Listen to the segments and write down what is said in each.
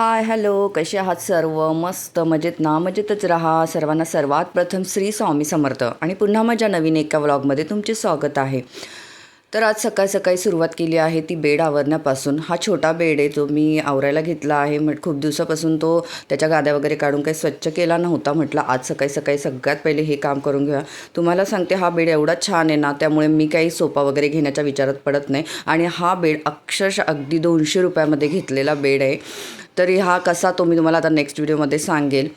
Hi hello कसे आहात सर्व? मस्त मजेत ना? मजेतच राहा. सर्वांना सर्वात प्रथम श्री स्वामी समर्थ. आणि पुन्हा माझ्या नवीन एका व्लॉगमध्ये तुमचे स्वागत आहे. तर आज सकाळ सकाळी सुरुवात केली आहे ती बेड आवरण्यापासून. हा छोटा बेड आहे जो मी आवरायला घेतला आहे. म्हट खूप दिवसापासून तो त्याच्या गाद्या वगैरे काढून काही स्वच्छ केला नव्हता म्हटलं. आज सकाळी सकाळी सगळ्यात पहिले हे काम करून घेऊया. तुम्हाला सांगते हा बेड एवढा छान आहे ना त्यामुळे मी काही सोफा वगैरे घेण्याच्या विचारात पडत नाही. आणि हा बेड अक्षरशः अगदी दोनशे रुपयामध्ये घेतलेला बेड आहे. तरी हा कसा तो मी तुम्हाला आता नेक्स्ट व्हिडिओमध्ये सांगेल.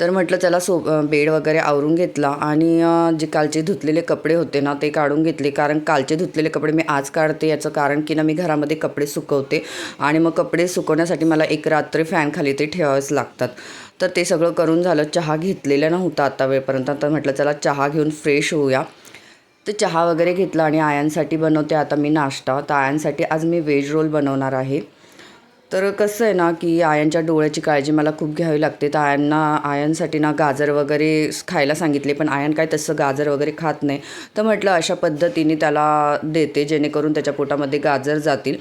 तर म्हटलं त्याला सो बेड वगैरे आवरून घेतला आणि जे कालचे धुतलेले कपडे होते ना ते काढून घेतले. कारण कालचे धुतलेले कपडे मी आज काढते याचं कारण की ना मी घरामध्ये कपडे सुकवते आणि मग कपडे सुकवण्यासाठी मला एक रात्री फॅन खाली ते ठेवावेच लागतात. तर ते सगळं करून झालं चहा घेतलेला नव्हता आता वेळपर्यंत. तर म्हटलं चला चहा घेऊन फ्रेश होऊया. तर चहा वगैरे घेतला आणि आयांसाठी बनवते. आता मी नाश्ता. तर आयांसाठी आज मी व्हेज रोल बनवणार आहे. तर कसं आहे ना की आयांच्या डोळ्याची काळजी मला खूप घ्यावी लागते. तर आयांना आयांसाठी ना गाजर वगैरे खायला सांगितले पण आयन काय तसं गाजर वगैरे खात नाही. तर म्हटलं अशा पद्धतीने त्याला देते जेणेकरून त्याच्या पोटामध्ये गाजर जातील.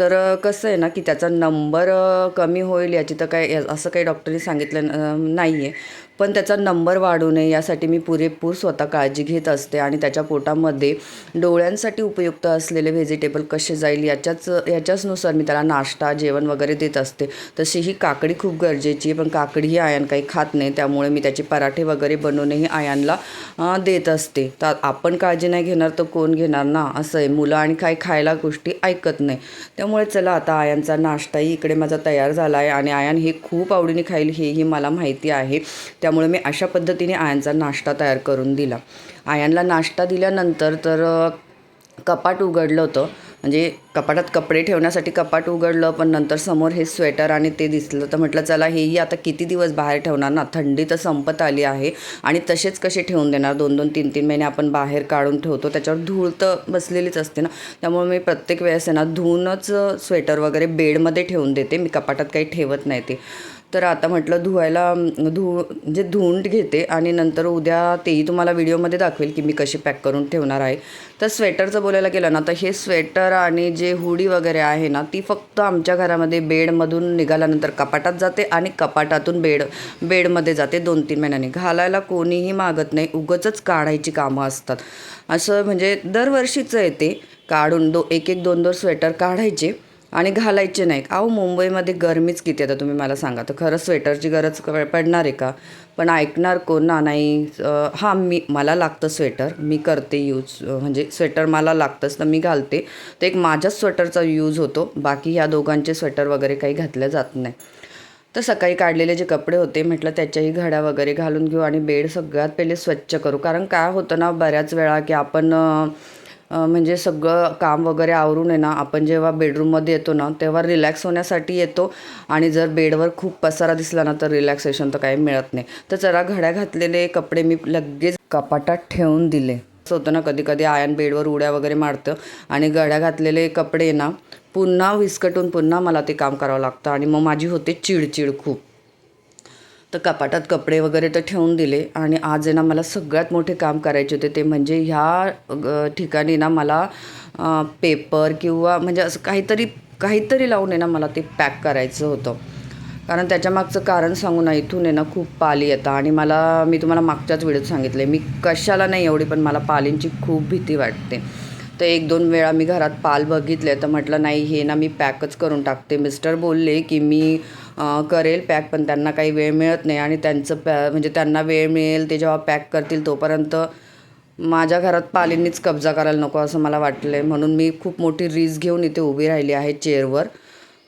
तर कसं आहे ना की त्याचा नंबर कमी होईल याची तर काय या- असं काही डॉक्टरनी सांगितलं नाही आहे पण त्याचा नंबर वाढू नये यासाठी मी पुरेपूर स्वतः काळजी घेत असते आणि त्याच्या पोटामध्ये डोळ्यांसाठी उपयुक्त असलेले व्हेजिटेबल कसे जाईल याच्याच याच्याचनुसार मी त्याला नाश्ता जेवण वगैरे देत असते. तशी ही काकडी खूप गरजेची आहे पण काकडी ही आयन काही खात नाही त्यामुळे मी त्याचे पराठे वगैरे बनवूनही आयांना देत असते. तर आपण काळजी नाही घेणार तर कोण घेणार ना असं आहे मुलं आणि काही खायला गोष्टी ऐकत नाही. त्यामुळे चला आता आयांचा नाश्ताही इकडे माझा तयार झाला आहे आणि आयान हे खूप आवडीने खाईल हेही मला माहिती आहे. त्यामुळे मी अशा पद्धतीने आयांचा नाश्ता तयार करून दिला. आयांना नाश्ता दिल्यानंतर तर कपाट उघडलं होतं. म्हणजे कपाटात कपडे ठेवण्यासाठी कपाट उघडलं पण नंतर समोर हे स्वेटर आणि ते दिसलं. तर म्हटलं चला हेही आता किती दिवस बाहेर ठेवणार ना? थंडी तर संपत आली आहे आणि तसेच कसे ठेवून देणार? दोन दोन तीन तीन महिने आपण बाहेर काढून ठेवतो त्याच्यावर धूळ तर बसलेलीच असते ना? त्यामुळे मी प्रत्येक वेळेस आहे ना धुवूनच स्वेटर वगैरे बेडमध्ये ठेवून देते. मी कपाटात काही ठेवत नाही ते. तर आता म्हटलं धुवायला अं, धु म्हणजे धुवून घेते आणि नंतर उद्या तेही तुम्हाला व्हिडिओमध्ये दाखवेल की मी कशी पॅक करून ठेवणार आहे. तर स्वेटरचं बोलायला गेलं ना तर हे स्वेटर आणि जे हुडी वगैरे आहे ना ती फक्त आमच्या घरामध्ये बेडमधून निघाल्यानंतर कपाटात जाते आणि कपाटातून बेड बेडमध्ये जाते दोन तीन महिन्यांनी. घालायला कोणीही मागत नाही उगचच काढायची कामं असतात. असं म्हणजे दरवर्षीचं येते काढून दो एक एक दोन दोन स्वेटर काढायचे. आणि घालायचे नाही अहो मुंबईमध्ये गरमीच किती आता तुम्ही मला सांगा. तर खरं स्वेटरची गरज क- पडणार आहे का? पण ऐकणार कोण? ना नाही हां मी मला लागतं स्वेटर मी करते यूज म्हणजे स्वेटर मला लागतंच तर मी घालते. तर एक माझ्याच स्वेटरचा यूज होतो. बाकी ह्या दोघांचे स्वेटर वगैरे काही घातले जात नाही. तर सकाळी काढलेले जे कपडे होते म्हटलं त्याच्याही घड्या वगैरे घालून घेऊ आणि बेड सगळ्यात पहिले स्वच्छ करू. कारण काय होतं ना बऱ्याच वेळा की आपण म्हणजे सगळं काम वगैरे आवरून आहे ना आपण जेव्हा बेडरूममध्ये येतो ना तेव्हा रिलॅक्स होण्यासाठी येतो. आणि जर बेडवर खूप पसारा दिसला ना तर रिलॅक्सेशन तर काही मिळत नाही. तर जरा घड्या घातलेले कपडे मी लगेच कपाटात ठेवून दिले. असं होतं ना कधी कधी आयन बेडवर उड्या वगैरे मारतं. आणि गड्या घातलेले कपडे ना पुन्हा विस्कटून पुन्हा मला ते काम करावं लागतं. आणि मग माझी होते चिडचिड खूप. तर कपाटात कपडे वगैरे तर ठेवून दिले. आणि आज आहे ना मला सगळ्यात मोठे काम करायचे होते ते म्हणजे ह्या ठिकाणी ना मला पेपर किंवा म्हणजे असं काहीतरी काहीतरी लावून आहे ना मला ते पॅक करायचं होतं. कारण त्याच्यामागचं कारण सांगू ना इथून आहे ना खूप पाली येतं आणि मला मी तुम्हाला मागच्याच व्हिडिओत सांगितले मी कशाला नाही एवढी पण मला पालींची खूप भीती वाटते. तर एक दोन वेळा मी घरात पाल बघितले तर म्हटलं नाही हे ना मी पॅकच करून टाकते. मिस्टर बोलले की मी करेल पॅक पण त्यांना काही वेळ मिळत नाही आणि त्यांचं पॅ म्हणजे त्यांना वेळ मिळेल ते जेव्हा पॅक करतील तोपर्यंत माझ्या घरात पालींनीच कब्जा करायला नको असं मला वाटलं आहे म्हणून मी खूप मोठी रीस घेऊन इथे उभी राहिली आहे चेअरवर.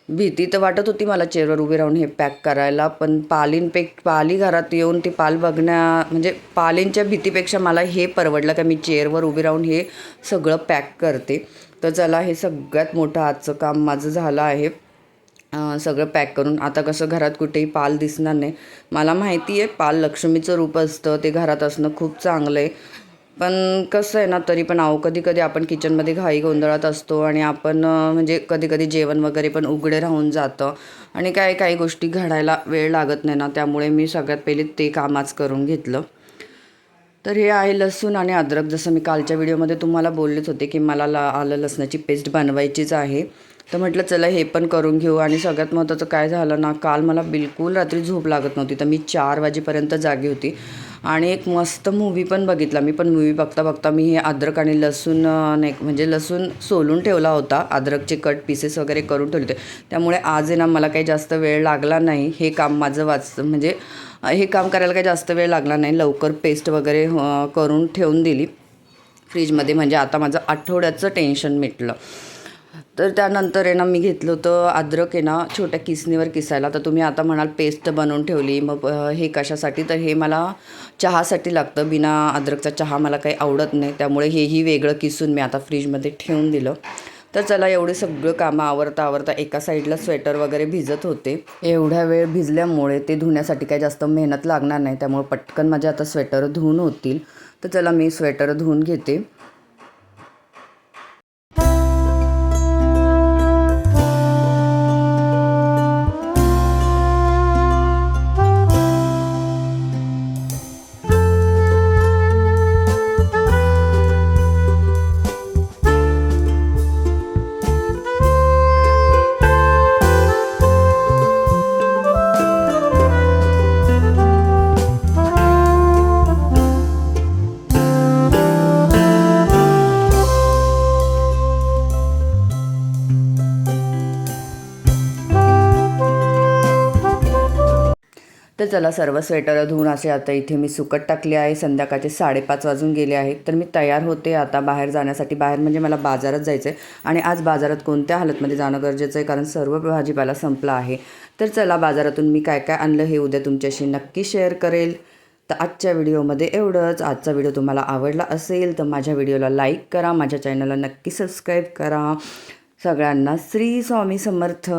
भीती तर वाटत होती मला चेअरवर उभी राहून हे पॅक करायला पण पालींपेक पाली घरात येऊन ती पाल बघण्या म्हणजे पालींच्या भीतीपेक्षा मला हे परवडलं का मी चेअरवर उभी राहून हे सगळं पॅक करते. तर चला हे सगळ्यात मोठं आजचं काम माझं झालं आहे. सगळं पॅक करून. आता कसं घरात कुठेही पाल दिसणार नाही. मला माहिती आहे पाल लक्ष्मीचं रूप असतं. ते घरात असणं खूप चांगलं आहे. पण कसं आहे ना तरी पण आहो कधी कधी आपण किचनमध्ये घाई गोंधळात असतो आणि आपण म्हणजे कधी कधी जेवण वगैरे पण उघडे राहून जातं. आणि काय काही गोष्टी घडायला वेळ लागत नाही ना त्यामुळे मी सगळ्यात पहिले ते कामाच करून घेतलं. तर हे आहे लसूण आणि अद्रक. जसं मी कालच्या व्हिडिओमध्ये तुम्हाला बोललेच होते की मला ला आलं लसणाची पेस्ट बनवायचीच आहे. तर म्हटलं चला हे पण करून घेऊ. आणि सगळ्यात महत्त्वाचं काय झालं ना काल मला बिलकुल रात्री झोप लागत नव्हती. तर मी चार वाजेपर्यंत जागी होती. आणि एक मस्त मूवी पण बघितला मी. पण मूवी बघता बघता मी हे अद्रक आणि लसूण नाही म्हणजे लसूण सोलून ठेवला होता. अद्रकचे कट पीसेस वगैरे करून ठेवले होते. त्यामुळे आज आहे ना मला काही जास्त वेळ लागला नाही. हे काम माझं वाच म्हणजे हे काम करायला काही जास्त वेळ लागला नाही. लवकर पेस्ट वगैरे करून ठेवून दिली. फ्रीजमध्ये म्हणजे आता माझं आठवड्याचं टेन्शन मिटलं. तर त्यानंतर आहे ना मी घेतलं होतं अद्रक आहे ना छोट्या किसणीवर किसायला. तर तुम्ही आता म्हणाल पेस्ट बनवून ठेवली. मग हे कशासाठी? तर हे मला चहासाठी लागतं. बिना अद्रकचा चहा मला काही आवडत नाही. त्यामुळे हेही वेगळं किसून मी आता फ्रीजमध्ये ठेवून दिलं. तर चला एवढे सगळं कामं आवरता आवरता एका साईडला स्वेटर वगैरे भिजत होते. एवढ्या वेळ भिजल्यामुळे ते धुण्यासाठी काही जास्त मेहनत लागणार नाही. त्यामुळे पटकन माझे आता स्वेटर धुवून होतील. तर चला मी स्वेटर धुवून घेते. तर चला सर्व स्वेटर धुवून असे आता इथे मी सुकट टाकले आहे. संध्याकाळचे साडेपाच वाजून गेले आहेत. तर मी तयार होते आता बाहेर जाण्यासाठी. बाहेर म्हणजे मला बाजारात जायचं आहे आणि आज बाजारात कोणत्या हालतमध्ये जाणं गरजेचं आहे? कारण सर्व भाजीपाला संपला आहे. तर चला बाजारातून मी काय काय आणलं हे उद्या तुमच्याशी नक्की शेअर करेल. तर आजच्या व्हिडिओमध्ये एवढंच. आजचा व्हिडिओ तुम्हाला आवडला असेल तर माझ्या व्हिडिओला लाईक करा. माझ्या चॅनलला नक्की सबस्क्राईब करा. सगळ्यांना श्री स्वामी समर्थ.